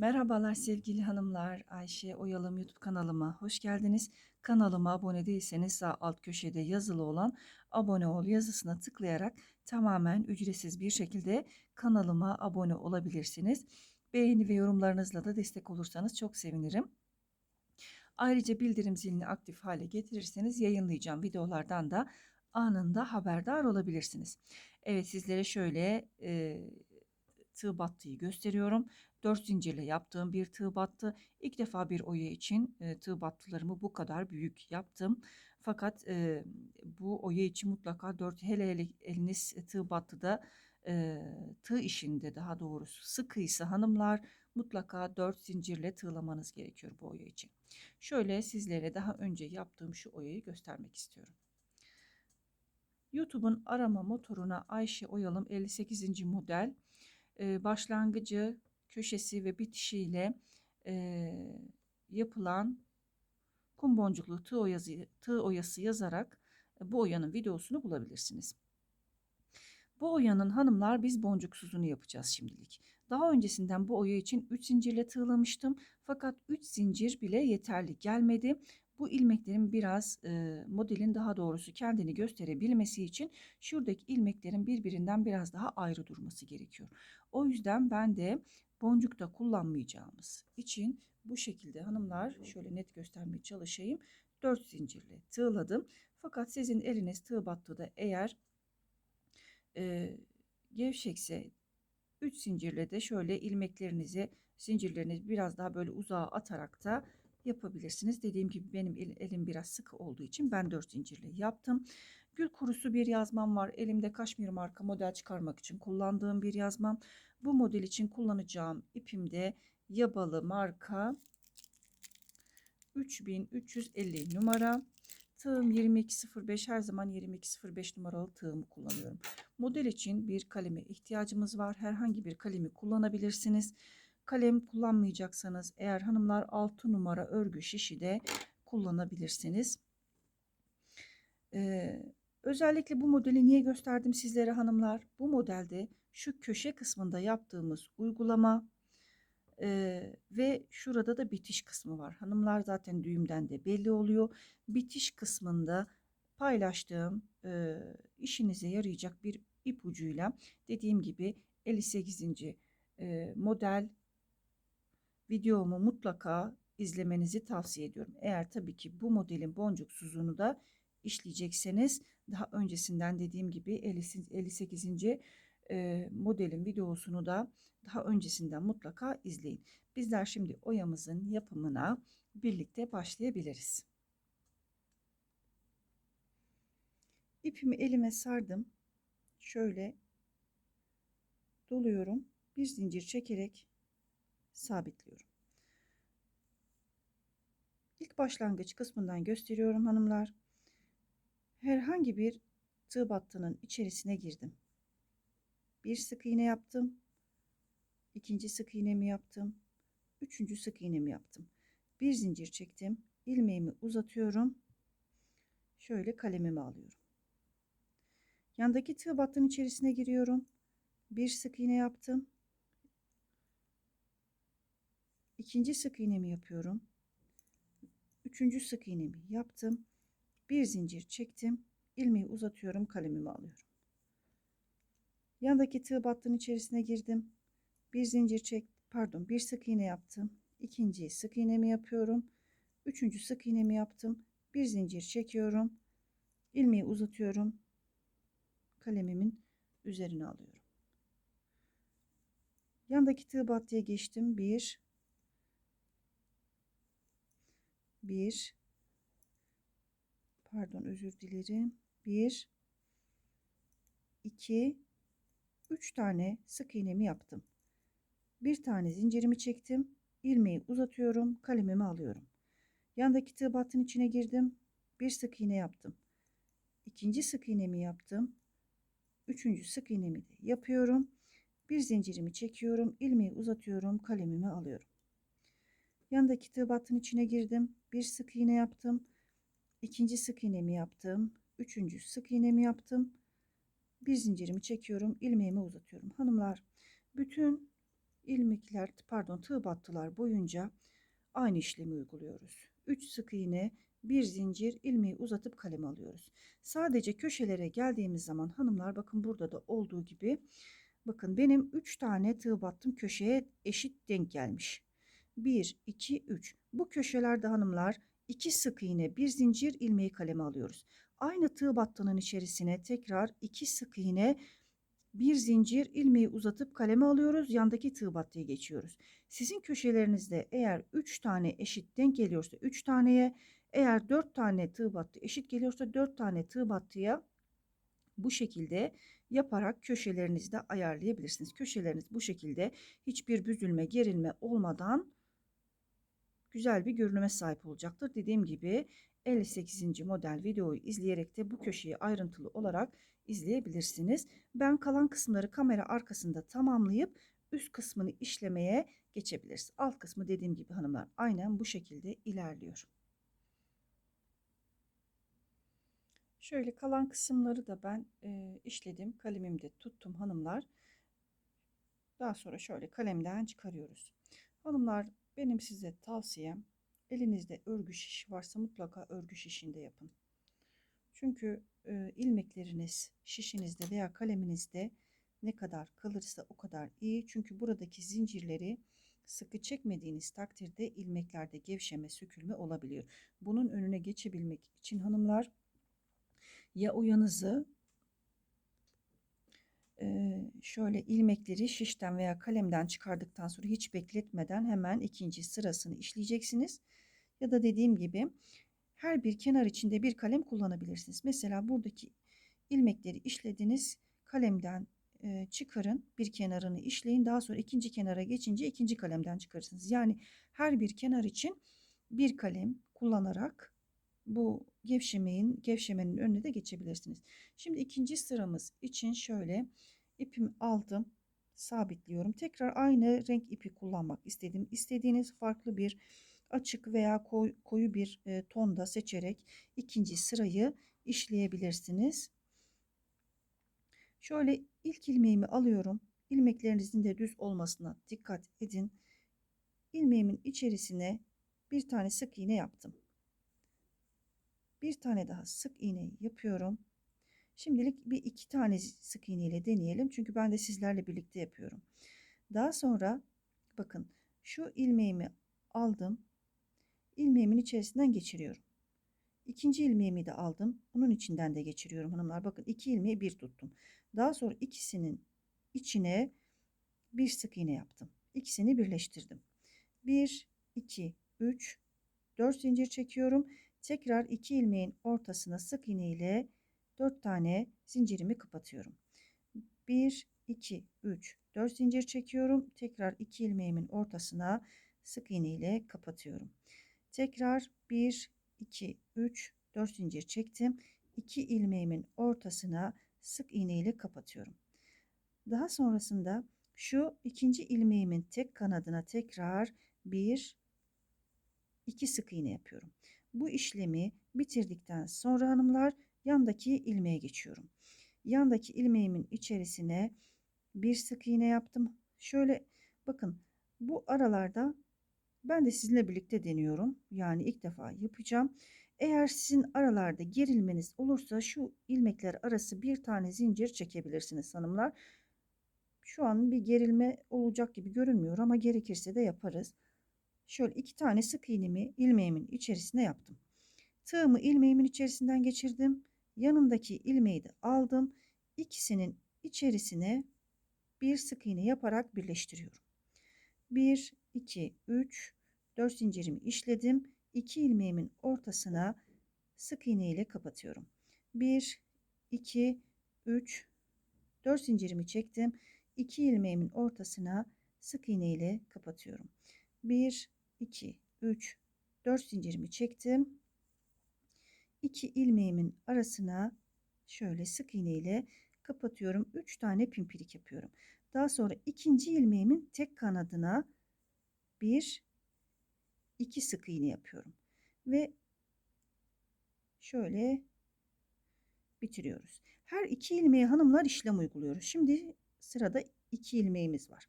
Merhabalar sevgili hanımlar. Ayşe Oyalım YouTube kanalıma hoş geldiniz. Kanalıma abone değilseniz sağ alt köşede yazılı olan abone ol yazısına tıklayarak tamamen ücretsiz bir şekilde kanalıma abone olabilirsiniz. Beğeni ve yorumlarınızla da destek olursanız çok sevinirim. Ayrıca bildirim zilini aktif hale getirirseniz yayınlayacağım videolardan da anında haberdar olabilirsiniz. Evet sizlere şöyle e, tığ battığı gösteriyorum. 4 zincirle yaptığım bir tığ battı. İlk defa bir oya için e, tığ battılarımı bu kadar büyük yaptım. Fakat e, bu oya için mutlaka 4 hele hele eliniz tığ battıda e, tığ işinde daha doğrusu sıkıysa hanımlar mutlaka 4 zincirle tığlamanız gerekiyor bu oya için. Şöyle sizlere daha önce yaptığım şu oyayı göstermek istiyorum. YouTube'un arama motoruna Ayşe Oyalım 58. model başlangıcı köşesi ve bitişiyle e, yapılan kum boncuklu tığ oyası, tığ oyası yazarak bu oyanın videosunu bulabilirsiniz. Bu oyanın hanımlar biz boncuksuzunu yapacağız şimdilik. Daha öncesinden bu oya için 3 zincirle tığlamıştım. Fakat 3 zincir bile yeterli gelmedi. Bu ilmeklerin biraz e, modelin daha doğrusu kendini gösterebilmesi için şuradaki ilmeklerin birbirinden biraz daha ayrı durması gerekiyor. O yüzden ben de boncukta kullanmayacağımız için bu şekilde hanımlar şöyle net göstermeye çalışayım. 4 zincirle tığladım. Fakat sizin eliniz tığ battığı da eğer e, gevşekse 3 zincirle de şöyle ilmeklerinizi zincirlerinizi biraz daha böyle uzağa atarak da yapabilirsiniz. Dediğim gibi benim elim biraz sıkı olduğu için ben 4 zincirle yaptım. Gül kurusu bir yazmam var. Elimde kaşmir marka model çıkarmak için kullandığım bir yazmam. Bu model için kullanacağım ipimde yabalı marka 3350 numara. Tığım 2205 her zaman 2205 numaralı tığımı kullanıyorum. Model için bir kaleme ihtiyacımız var. Herhangi bir kalemi kullanabilirsiniz. Kalem kullanmayacaksanız eğer hanımlar 6 numara örgü şişi de kullanabilirsiniz. Ee, özellikle bu modeli niye gösterdim sizlere hanımlar? Bu modelde şu köşe kısmında yaptığımız uygulama e, ve şurada da bitiş kısmı var. Hanımlar zaten düğümden de belli oluyor. Bitiş kısmında paylaştığım e, işinize yarayacak bir ipucuyla dediğim gibi 58. E, model videomu mutlaka izlemenizi tavsiye ediyorum. Eğer tabii ki bu modelin boncuksuzunu da işleyecekseniz daha öncesinden dediğim gibi 58. modelin videosunu da daha öncesinden mutlaka izleyin. Bizler şimdi oyamızın yapımına birlikte başlayabiliriz. İpimi elime sardım. Şöyle doluyorum. Bir zincir çekerek sabitliyorum. İlk başlangıç kısmından gösteriyorum hanımlar. Herhangi bir tığ battının içerisine girdim. Bir sık iğne yaptım. ikinci sık iğnemi yaptım. Üçüncü sık iğnemi yaptım. Bir zincir çektim. ilmeğimi uzatıyorum. Şöyle kalemimi alıyorum. Yandaki tığ battının içerisine giriyorum. Bir sık iğne yaptım. İkinci sık iğnemi yapıyorum. Üçüncü sık iğnemi yaptım. Bir zincir çektim. ilmeği uzatıyorum. Kalemimi alıyorum. Yandaki tığ battının içerisine girdim. Bir zincir çek, pardon, bir sık iğne yaptım. İkinci sık iğnemi yapıyorum. Üçüncü sık iğnemi yaptım. Bir zincir çekiyorum. ilmeği uzatıyorum. Kalemimin üzerine alıyorum. Yandaki tığ battıya geçtim. Bir, bir. Pardon özür dilerim. Bir. İki. Üç tane sık iğnemi yaptım. Bir tane zincirimi çektim. İlmeği uzatıyorum kalemimi alıyorum. Yandaki tığ battın içine girdim. Bir sık iğne yaptım. İkinci sık iğnemi yaptım. Üçüncü sık iğnemi de yapıyorum. Bir zincirimi çekiyorum ilmeği uzatıyorum kalemimi alıyorum Yandaki tığ battın içine girdim. Bir sık iğne yaptım. ikinci sık iğnemi yaptım. Üçüncü sık iğnemi yaptım. Bir zincirimi çekiyorum. ilmeğimi uzatıyorum. Hanımlar bütün ilmekler pardon tığ battılar boyunca aynı işlemi uyguluyoruz. 3 sık iğne, bir zincir ilmeği uzatıp kalem alıyoruz. Sadece köşelere geldiğimiz zaman hanımlar bakın burada da olduğu gibi bakın benim 3 tane tığ battım köşeye eşit denk gelmiş. 1 2 3. Bu köşelerde hanımlar 2 sık iğne, bir zincir ilmeği kaleme alıyoruz. Aynı tığ battının içerisine tekrar 2 sık iğne, bir zincir ilmeği uzatıp kaleme alıyoruz. Yandaki tığ battıya geçiyoruz. Sizin köşelerinizde eğer 3 tane eşit denk geliyorsa 3 taneye, eğer 4 tane tığ battı eşit geliyorsa 4 tane tığ battıya bu şekilde yaparak köşelerinizde ayarlayabilirsiniz. Köşeleriniz bu şekilde hiçbir büzülme, gerilme olmadan güzel bir görünüme sahip olacaktır. Dediğim gibi 58. model videoyu izleyerek de bu köşeyi ayrıntılı olarak izleyebilirsiniz. Ben kalan kısımları kamera arkasında tamamlayıp üst kısmını işlemeye geçebiliriz. Alt kısmı dediğim gibi hanımlar aynen bu şekilde ilerliyor. Şöyle kalan kısımları da ben e, işledim. Kalemimde tuttum hanımlar. Daha sonra şöyle kalemden çıkarıyoruz. Hanımlar benim size tavsiyem elinizde örgü şiş varsa mutlaka örgü şişinde yapın. Çünkü e, ilmekleriniz şişinizde veya kaleminizde ne kadar kalırsa o kadar iyi. Çünkü buradaki zincirleri sıkı çekmediğiniz takdirde ilmeklerde gevşeme, sökülme olabiliyor. Bunun önüne geçebilmek için hanımlar ya uyanızı şöyle ilmekleri şişten veya kalemden çıkardıktan sonra hiç bekletmeden hemen ikinci sırasını işleyeceksiniz. Ya da dediğim gibi her bir kenar içinde bir kalem kullanabilirsiniz. Mesela buradaki ilmekleri işlediniz kalemden çıkarın bir kenarını işleyin daha sonra ikinci kenara geçince ikinci kalemden çıkarırsınız. Yani her bir kenar için bir kalem kullanarak bu gevşemeyin gevşemenin önüne de geçebilirsiniz. Şimdi ikinci sıramız için şöyle ipimi aldım sabitliyorum. Tekrar aynı renk ipi kullanmak istedim. İstediğiniz farklı bir açık veya koyu, bir e, tonda seçerek ikinci sırayı işleyebilirsiniz. Şöyle ilk ilmeğimi alıyorum. İlmeklerinizin de düz olmasına dikkat edin. İlmeğimin içerisine bir tane sık iğne yaptım. Bir tane daha sık iğne yapıyorum. Şimdilik bir iki tane sık iğne ile deneyelim. Çünkü ben de sizlerle birlikte yapıyorum. Daha sonra bakın şu ilmeğimi aldım. İlmeğimin içerisinden geçiriyorum. İkinci ilmeğimi de aldım. Bunun içinden de geçiriyorum hanımlar. Bakın iki ilmeği bir tuttum. Daha sonra ikisinin içine bir sık iğne yaptım. İkisini birleştirdim. 1, 2, 3, 4 zincir çekiyorum. Tekrar iki ilmeğin ortasına sık iğne ile 4 tane zincirimi kapatıyorum. 1, 2, 3, 4 zincir çekiyorum. Tekrar 2 ilmeğimin ortasına sık iğne ile kapatıyorum. Tekrar 1, 2, 3, 4 zincir çektim. 2 ilmeğimin ortasına sık iğne ile kapatıyorum. Daha sonrasında şu ikinci ilmeğimin tek kanadına tekrar 1, 2 sık iğne yapıyorum. Bu işlemi bitirdikten sonra hanımlar yandaki ilmeğe geçiyorum. Yandaki ilmeğimin içerisine bir sık iğne yaptım. Şöyle bakın bu aralarda ben de sizinle birlikte deniyorum. Yani ilk defa yapacağım. Eğer sizin aralarda gerilmeniz olursa şu ilmekler arası bir tane zincir çekebilirsiniz hanımlar. Şu an bir gerilme olacak gibi görünmüyor ama gerekirse de yaparız. Şöyle iki tane sık iğnemi ilmeğimin içerisine yaptım. Tığımı ilmeğimin içerisinden geçirdim yanındaki ilmeği de aldım. İkisinin içerisine bir sık iğne yaparak birleştiriyorum. 1, 2, 3, 4 zincirimi işledim. 2 ilmeğimin ortasına sık iğne ile kapatıyorum. 1, 2, 3, 4 zincirimi çektim. 2 ilmeğimin ortasına sık iğne ile kapatıyorum. 1, 2, 3, 4 zincirimi çektim iki ilmeğimin arasına şöyle sık iğne ile kapatıyorum. 3 tane pimpirik yapıyorum. Daha sonra ikinci ilmeğimin tek kanadına bir iki sık iğne yapıyorum. Ve şöyle bitiriyoruz. Her iki ilmeğe hanımlar işlem uyguluyoruz. Şimdi sırada iki ilmeğimiz var.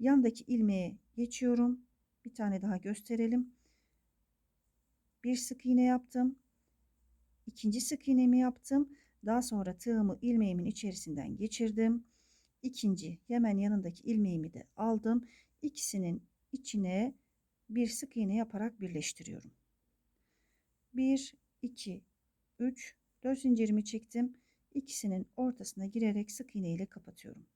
Yandaki ilmeğe geçiyorum. Bir tane daha gösterelim. Bir sık iğne yaptım. İkinci sık iğnemi yaptım. Daha sonra tığımı ilmeğimin içerisinden geçirdim. İkinci hemen yanındaki ilmeğimi de aldım. İkisinin içine bir sık iğne yaparak birleştiriyorum. 1 2 3 4 zincirimi çektim. İkisinin ortasına girerek sık iğne ile kapatıyorum.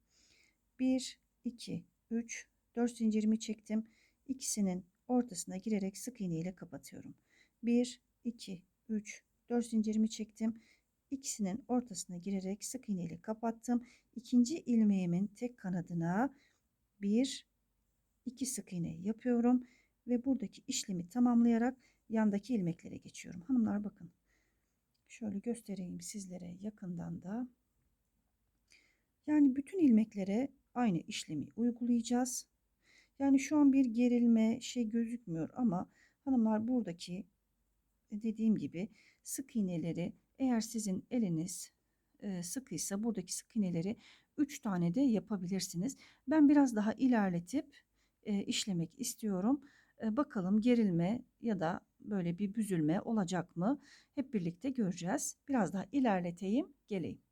1 2 3 4 zincirimi çektim. İkisinin ortasına girerek sık iğne ile kapatıyorum. 1 2 3 4 zincirimi çektim. İkisinin ortasına girerek sık iğne ile kapattım. İkinci ilmeğimin tek kanadına bir iki sık iğne yapıyorum ve buradaki işlemi tamamlayarak yandaki ilmeklere geçiyorum. Hanımlar bakın. Şöyle göstereyim sizlere yakından da. Yani bütün ilmeklere aynı işlemi uygulayacağız. Yani şu an bir gerilme şey gözükmüyor ama hanımlar buradaki dediğim gibi sık iğneleri eğer sizin eliniz e, sıkıysa buradaki sık iğneleri 3 tane de yapabilirsiniz. Ben biraz daha ilerletip e, işlemek istiyorum. E, bakalım gerilme ya da böyle bir büzülme olacak mı? Hep birlikte göreceğiz. Biraz daha ilerleteyim, geleyim.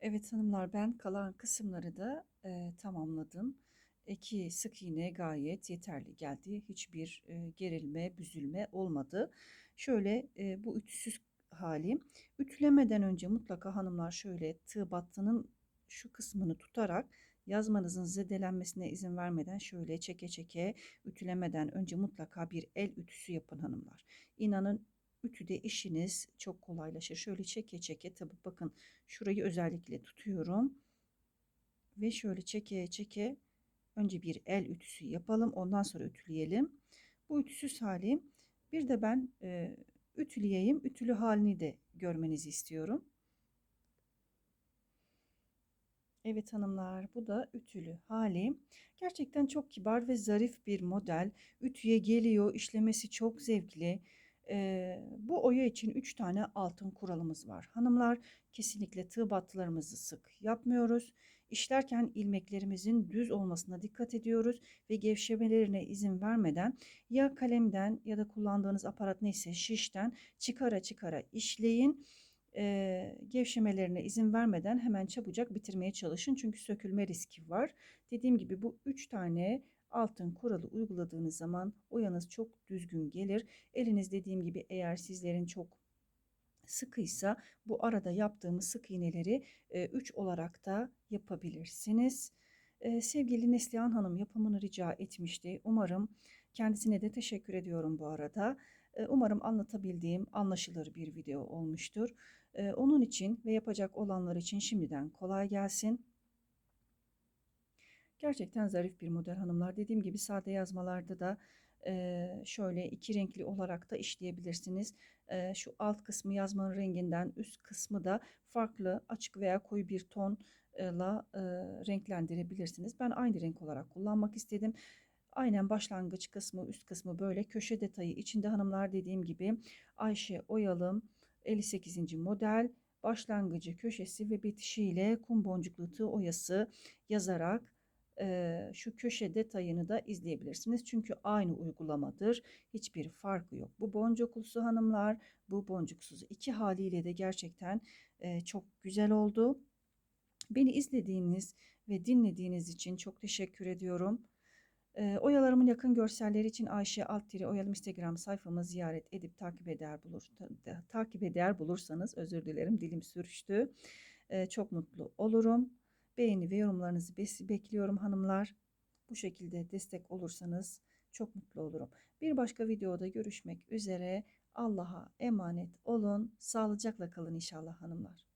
Evet hanımlar ben kalan kısımları da e, tamamladım. İki sık iğne gayet yeterli geldi. Hiçbir e, gerilme, büzülme olmadı. Şöyle e, bu ütüsüz hali. Ütülemeden önce mutlaka hanımlar şöyle tığ battının şu kısmını tutarak yazmanızın zedelenmesine izin vermeden şöyle çeke çeke ütülemeden önce mutlaka bir el ütüsü yapın hanımlar. İnanın ütüde işiniz çok kolaylaşır. Şöyle çeke çeke tabi bakın şurayı özellikle tutuyorum. Ve şöyle çeke çeke önce bir el ütüsü yapalım. Ondan sonra ütüleyelim. Bu ütüsüz hali bir de ben e, ütüleyeyim. Ütülü halini de görmenizi istiyorum. Evet hanımlar bu da ütülü hali. Gerçekten çok kibar ve zarif bir model. Ütüye geliyor işlemesi çok zevkli. Ee, bu oya için 3 tane altın kuralımız var. Hanımlar kesinlikle tığ battılarımızı sık yapmıyoruz. İşlerken ilmeklerimizin düz olmasına dikkat ediyoruz ve gevşemelerine izin vermeden ya kalemden ya da kullandığınız aparat neyse şişten çıkara çıkara işleyin e, gevşemelerine izin vermeden hemen çabucak bitirmeye çalışın. Çünkü sökülme riski var. Dediğim gibi bu üç tane altın kuralı uyguladığınız zaman oyanız çok düzgün gelir. Eliniz dediğim gibi eğer sizlerin çok sıkıysa bu arada yaptığımız sık iğneleri 3 e, olarak da yapabilirsiniz. E, sevgili Neslihan Hanım yapımını rica etmişti. Umarım kendisine de teşekkür ediyorum bu arada. E, umarım anlatabildiğim anlaşılır bir video olmuştur. E, onun için ve yapacak olanlar için şimdiden kolay gelsin. Gerçekten zarif bir model hanımlar. Dediğim gibi sade yazmalarda da e, şöyle iki renkli olarak da işleyebilirsiniz. E, şu alt kısmı yazmanın renginden üst kısmı da farklı açık veya koyu bir tonla e, renklendirebilirsiniz. Ben aynı renk olarak kullanmak istedim. Aynen başlangıç kısmı üst kısmı böyle köşe detayı içinde hanımlar dediğim gibi Ayşe Oyalım 58. model başlangıcı köşesi ve bitişiyle kum boncuklu tığ oyası yazarak e, şu köşe detayını da izleyebilirsiniz. Çünkü aynı uygulamadır. Hiçbir farkı yok. Bu boncuklusu hanımlar, bu boncuksuz iki haliyle de gerçekten e, çok güzel oldu. Beni izlediğiniz ve dinlediğiniz için çok teşekkür ediyorum. E, oyalarımın yakın görselleri için Ayşe Alttiri Oyalım Instagram sayfamı ziyaret edip takip eder bulur ta, takip eder bulursanız özür dilerim dilim sürüştü. E, çok mutlu olurum. Beğeni ve yorumlarınızı bekliyorum hanımlar. Bu şekilde destek olursanız çok mutlu olurum. Bir başka videoda görüşmek üzere. Allah'a emanet olun. Sağlıcakla kalın inşallah hanımlar.